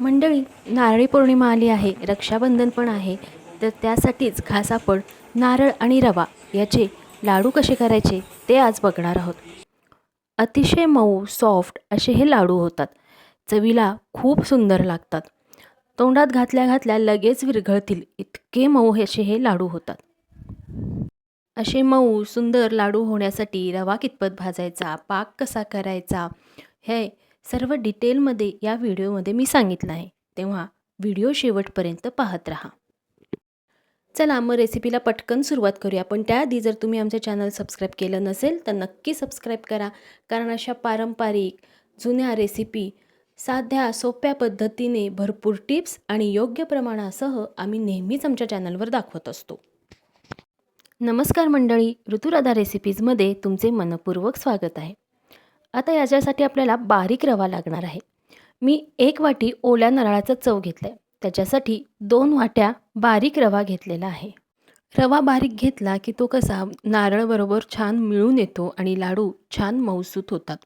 मंडळी नारळी पौर्णिमा आली आहे रक्षाबंधन पण आहे तर त्यासाठीच खास आपण नारळ आणि रवा याचे लाडू कसे करायचे ते आज बघणार आहोत. अतिशय मऊ सॉफ्ट असे हे लाडू होतात. चवीला खूप सुंदर लागतात. तोंडात घातल्या घातल्या लगेच विरघळतील इतके मऊ असे हे लाडू होतात. असे मऊ सुंदर लाडू होण्यासाठी रवा कितपत भाजायचा पाक कसा करायचा हे सर्व डिटेलमध्ये या व्हिडिओमध्ये मी सांगितलं आहे. तेव्हा व्हिडिओ शेवटपर्यंत पाहत राहा. चला मग रेसिपीला पटकन सुरुवात करूया. पण त्याआधी जर तुम्ही आमचं चॅनल सबस्क्राईब केलं नसेल तर नक्की सबस्क्राईब करा. कारण अशा पारंपरिक जुन्या रेसिपी साध्या सोप्या पद्धतीने भरपूर टिप्स आणि योग्य प्रमाणासह आम्ही नेहमीच आमच्या चॅनलवर दाखवत असतो. नमस्कार मंडळी. ऋतुराधा रेसिपीजमध्ये तुमचे मनपूर्वक स्वागत आहे. आता याच्यासाठी आपल्याला बारीक रवा लागणार आहे. मी एक वाटी ओल्या नारळाचा चव घेतला आहे त्याच्यासाठी दोन वाट्या बारीक रवा घेतलेला आहे. रवा बारीक घेतला की तो कसा नारळबरोबर छान मिळून येतो आणि लाडू छान मऊसूत होतात.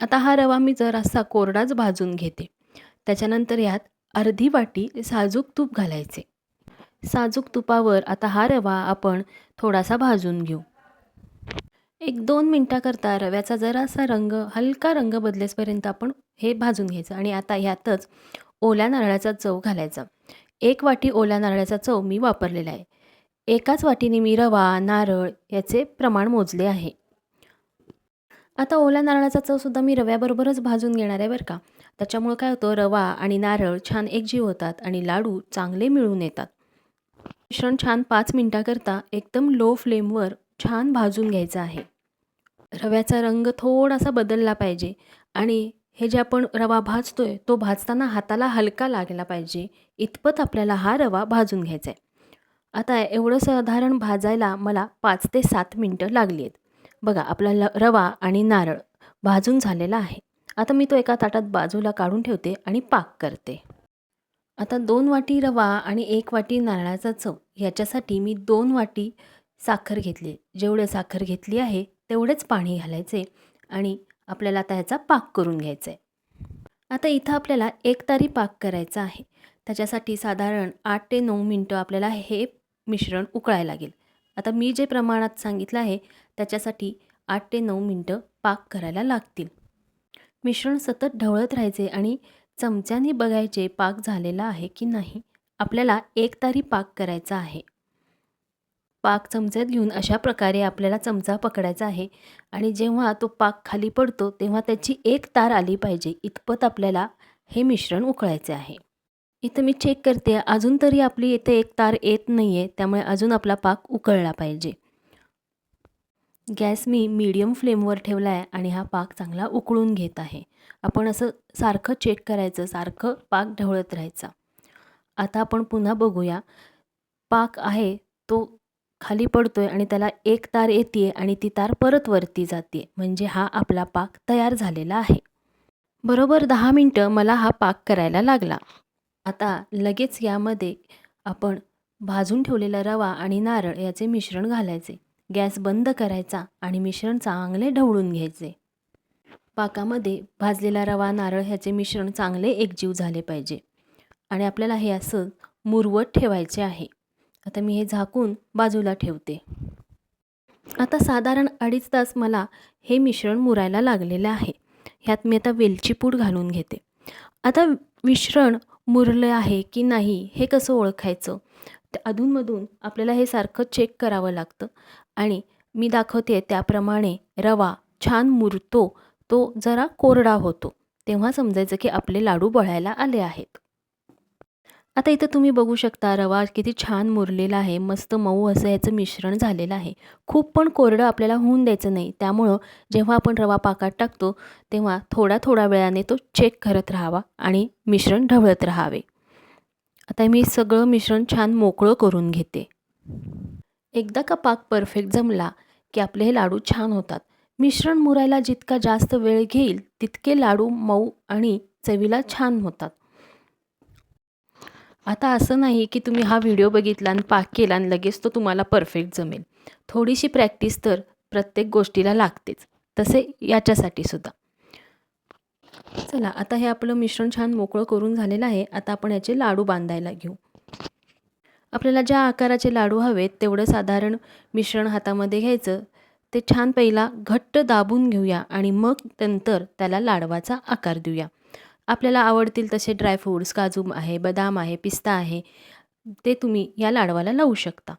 आता हा रवा मी जरासा कोरडाच भाजून घेते. त्याच्यानंतर यात अर्धी वाटी साजूक तूप घालायचे. साजूक तुपावर आता हा रवा आपण थोडासा भाजून घेऊ. एक दोन मिनटाकरता रव्याचा जरासा रंग हलका रंग बदलेसपर्यंत आपण हे भाजून घ्यायचं आणि आता ह्यातच ओल्या नारळाचा चव घालायचा. एक वाटी ओल्या नारळाचा चव मी वापरलेला आहे. एकाच वाटीने मी रवा नारळ याचे प्रमाण मोजले आहे. आता ओल्या नारळाचा चवसुद्धा मी रव्याबरोबरच भाजून घेणार आहे बरं का. त्याच्यामुळं काय होतं रवा आणि नारळ छान एकजीव होतात आणि लाडू चांगले मिळून येतात. मिश्रण छान पाच मिनटाकरता एकदम लो फ्लेमवर छान भाजून घ्यायचं आहे. रव्याचा रंग थोडासा बदलला पाहिजे आणि हे जे आपण रवा भाजतोय तो भाजताना हाताला हलका लागला पाहिजे. इतपत आपल्याला हा रवा भाजून घ्यायचा आहे. आता एवढं साधारण भाजायला मला पाच ते सात मिनटं लागली आहेत. बघा आपला ल रवा आणि नारळ भाजून झालेला आहे. आता मी तो एका ताटात बाजूला काढून ठेवते आणि पाक करते. आता दोन वाटी रवा आणि एक वाटी नारळाचा चव ह्याच्यासाठी मी दोन वाटी साखर घेतली जेवढं साखर घेतली आहे तेवढेच पाणी घालायचे आणि आपल्याला आता ह्याचा पाक करून घ्यायचा आहे आता इथं आपल्याला एक तारी पाक करायचा आहे. त्याच्यासाठी साधारण आठ ते नऊ मिनटं आपल्याला हे मिश्रण उकळायला लागेल. आता मी जे प्रमाणात सांगितलं आहे त्याच्यासाठी आठ ते नऊ मिनटं पाक करायला लागतील. मिश्रण सतत ढवळत राहायचे आणि चमच्याने बघायचे पाक झालेला आहे की नाही. आपल्याला एक तारी पाक करायचा आहे. पाक चमच्यात घेऊन अशा प्रकारे आपल्याला चमचा पकडायचा आहे. आणि जेव्हा तो पाक खाली पडतो तेव्हा त्याची एक तार आली पाहिजे. इतपत आपल्याला हे मिश्रण उकळायचे आहे. इथं मी चेक करते. अजून तरी आपली इथे एक तार येत नाही आहे त्यामुळे अजून आपला पाक उकळला पाहिजे. गॅस मी मीडियम फ्लेमवर ठेवला आहे आणि हा पाक चांगला उकळून घेत आहे. आपण असं सारखं चेक करायचं. सारखं पाक ढवळत राहायचा. आता आपण पुन्हा बघूया. पाक आहे तो खाली पडतो आहे आणि त्याला एक तार येते आणि ती तार परत वरती जाते म्हणजे हा आपला पाक तयार झालेला आहे. बरोबर दहा मिनटं मला हा पाक करायला लागला. आता लगेच यामध्ये आपण भाजून ठेवलेला रवा आणि नारळ याचे मिश्रण घालायचे. गॅस बंद करायचा आणि मिश्रण चांगले ढवळून घ्यायचे. पाकामध्ये भाजलेला रवा नारळ ह्याचे मिश्रण चांगले एकजीव झाले पाहिजे. आणि आपल्याला हे असं मुरवत ठेवायचे आहे. आता मी हे झाकून बाजूला ठेवते. आता साधारण अडीच तास मला हे मिश्रण मुरायला लागलेलं आहे. ह्यात मी आता वेलची पूड घालून घेते. आता मिश्रण मुरलं आहे की नाही हे कसं ओळखायचं? ते अधूनमधून आपल्याला हे सारखं चेक करावं लागतं. आणि मी दाखवते त्याप्रमाणे रवा छान मुरतो तो जरा कोरडा होतो. तेव्हा समजायचं की आपले लाडू बळायला आले आहेत. आता इथं तुम्ही बघू शकता रवा किती छान मुरलेला आहे. मस्त मऊ असं याचं मिश्रण झालेलं आहे. खूप पण कोरडं आपल्याला होऊन द्यायचं नाही. त्यामुळं जेव्हा आपण रवा पाकात टाकतो तेव्हा थोड्या थोड्या वेळाने तो चेक करत राहावा आणि मिश्रण ढवळत राहावे. आता मी सगळं मिश्रण छान मोकळं करून घेते. एकदा का पाक परफेक्ट जमला की आपले हे लाडू छान होतात. मिश्रण मुरायला जितका जास्त वेळ घेईल तितके लाडू मऊ आणि चवीला छान होतात. आता असं नाही की तुम्ही हा व्हिडिओ बघितला आणि पाक केला आणि लगेच तो तुम्हाला परफेक्ट जमेल. थोडीशी प्रॅक्टिस तर प्रत्येक गोष्टीला लागतेच. तसे याच्यासाठी सुद्धा. चला आता हे आपलं मिश्रण छान मोकळं करून झालेलं आहे. आता आपण याचे लाडू बांधायला घेऊ. आपल्याला ज्या आकाराचे लाडू हवेत तेवढं साधारण मिश्रण हातामध्ये घ्यायचं. ते छान पहिला घट्ट दाबून घेऊया आणि मग नंतर त्याला लाडवाचा आकार देऊया. आपल्याला आवडतील तसे ड्रायफ्रूट्स काजू आहे बदाम आहे पिस्ता आहे ते तुम्ही या लाडवाला लावू शकता.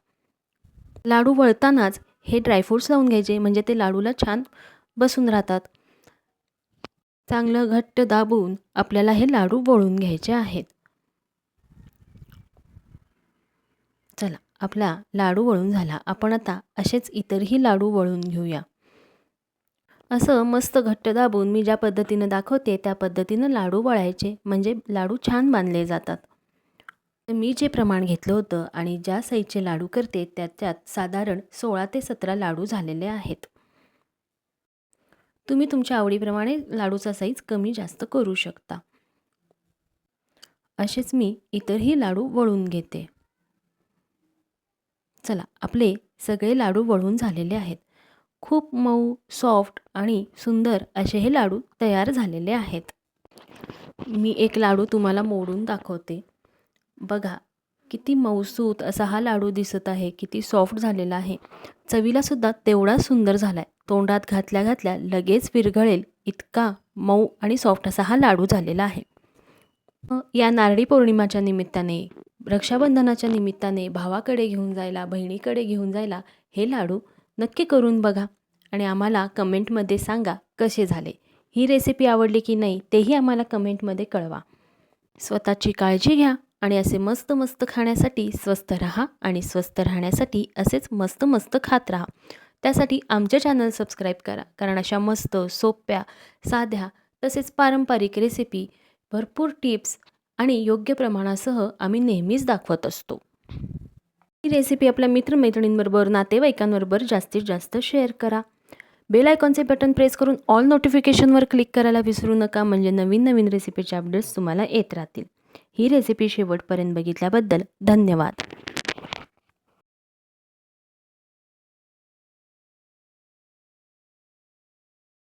लाडू वळतानाच हे ड्रायफ्रूट्स लावून घ्यायचे म्हणजे ते लाडूला छान बसून राहतात. चांगलं घट्ट दाबून आपल्याला हे लाडू वळून घ्यायचे आहेत. चला आपला लाडू वळून झाला. आपण आता असेच इतरही लाडू वळून घेऊया. असं मस्त घट्ट दाबून मी ज्या पद्धतीनं दाखवते त्या पद्धतीनं लाडू वळायचे. म्हणजे लाडू छान बांधले जातात. मी जे प्रमाण घेतलं होतं आणि ज्या साईजचे लाडू करते त्याच्यात साधारण सोळा ते सतरा लाडू झालेले आहेत. तुम्ही तुमच्या आवडीप्रमाणे लाडूचा साईज कमी जास्त करू शकता. असेच मी इतरही लाडू वळून घेते. चला आपले सगळे लाडू वळून झालेले आहेत. खूप मऊ सॉफ्ट आणि सुंदर असे हे लाडू तयार झालेले आहेत. मी एक लाडू तुम्हाला मोडून दाखवते. बघा किती मऊसूत असा हा लाडू दिसत आहे किती सॉफ्ट झालेला आहे. चवीलासुद्धा तेवढा सुंदर झाला आहे तोंडात घातल्या घातल्या लगेच विरघळेल इतका मऊ आणि सॉफ्ट असा हा लाडू झालेला आहे. या नारळी पौर्णिमाच्या निमित्ताने रक्षाबंधनाच्या निमित्ताने भावाकडे घेऊन जायला बहिणीकडे घेऊन जायला हे लाडू नक्की करून बघा आणि आम्हाला कमेंटमध्ये सांगा कसे झाले. ही रेसिपी आवडली की नाही तेही आम्हाला कमेंटमध्ये कळवा. स्वतःची काळजी घ्या आणि असे मस्त मस्त खाण्यासाठी स्वस्त राहा आणि स्वस्त राहण्यासाठी असेच मस्त मस्त खात राहा. त्यासाठी आमचे चॅनल सबस्क्राईब करा कारण अशा मस्त सोप्या साध्या तसेच पारंपरिक रेसिपी भरपूर टिप्स आणि योग्य प्रमाणासह आम्ही नेहमीच दाखवत असतो. ही रेसिपी आपल्या मित्रमैत्रिणींबरोबर नातेवाईकांबरोबर जास्तीत जास्त शेअर करा. बेल आयकॉनचे बटन प्रेस करून ऑल नोटिफिकेशनवर क्लिक करायला विसरू नका म्हणजे नवीन नवीन रेसिपीचे अपडेट्स तुम्हाला येत राहतील. ही रेसिपी शेवटपर्यंत बघितल्याबद्दल धन्यवाद.